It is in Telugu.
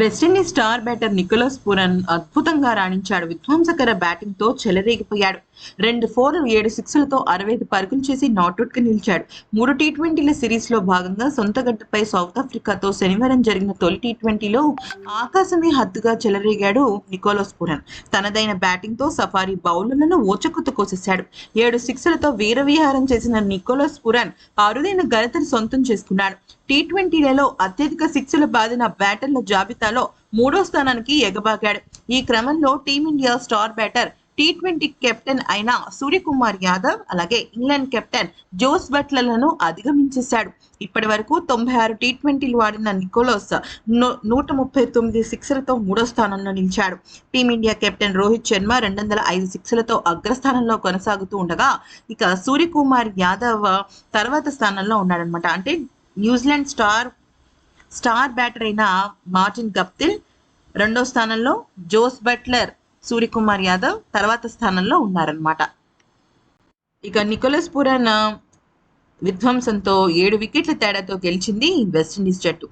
West Indies star batter Nicholas Pooran అద్భుతంగా రాణించాడు. విధ్వంసకర బ్యాటింగ్తో చెలరేగిపోయాడు. రెండు ఫోర్ ఏడు సిక్స్లతో అరవై ఐదు పరుగులు చేసి నాట్అవుట్కి నిలిచాడు. మూడు టీ ట్వంటీల సిరీస్లో భాగంగా సొంత గడ్డపై సౌత్ ఆఫ్రికాతో శనివారం జరిగిన తొలి టీ ట్వంటీలో ఆకాశమే హద్దుగా చెలరేగాడు నికోలస్ పురన్ తనదైన బ్యాటింగ్తో సఫారీ బౌలర్లను ఓచకొత్త కోసేశాడు. ఏడు సిక్స్లతో వీరవిహారం చేసిన నికోలస్ పురన్ అరుదైన ఘనతను సొంతం చేసుకున్నాడు. టీ ట్వంటీలలో అత్యధిక సిక్స్లు బాదిన బ్యాటర్ల జాబితాలో మూడో స్థానానికి ఎగబాగాడు. ఈ క్రమంలో Team India star batter T twenty captain అయిన సూర్యకుమార్ యాదవ్ అలాగే ఇంగ్లాండ్ కెప్టెన్ జోస్ బట్లర్లను అధిగమించేశాడు. ఇప్పటి వరకు తొంభై ఆరు టీ ట్వంటీలు ఆడిన నికోలస్ నూట ముప్పై తొమ్మిది సిక్స్లతో మూడో స్థానంలో నిలిచాడు. టీమిండియా కెప్టెన్ రోహిత్ శర్మ రెండు వందల ఐదు సిక్స్లతో అగ్రస్థానంలో కొనసాగుతూ ఉండగా ఇక సూర్యకుమార్ యాదవ్ తర్వాత స్థానంలో ఉన్నాడనమాట అంటే New Zealand star star batter అయిన మార్టిన్ గప్తిల్ రెండో స్థానంలో జోస్ బట్లర్ సూర్యకుమార్ యాదవ్ తర్వాత స్థానంలో ఉన్నారనమాట ఇక నికోలస్ పురాన్ విధ్వంసంతో ఏడు వికెట్ల తేడాతో గెలిచింది వెస్టిండీస్ జట్టు.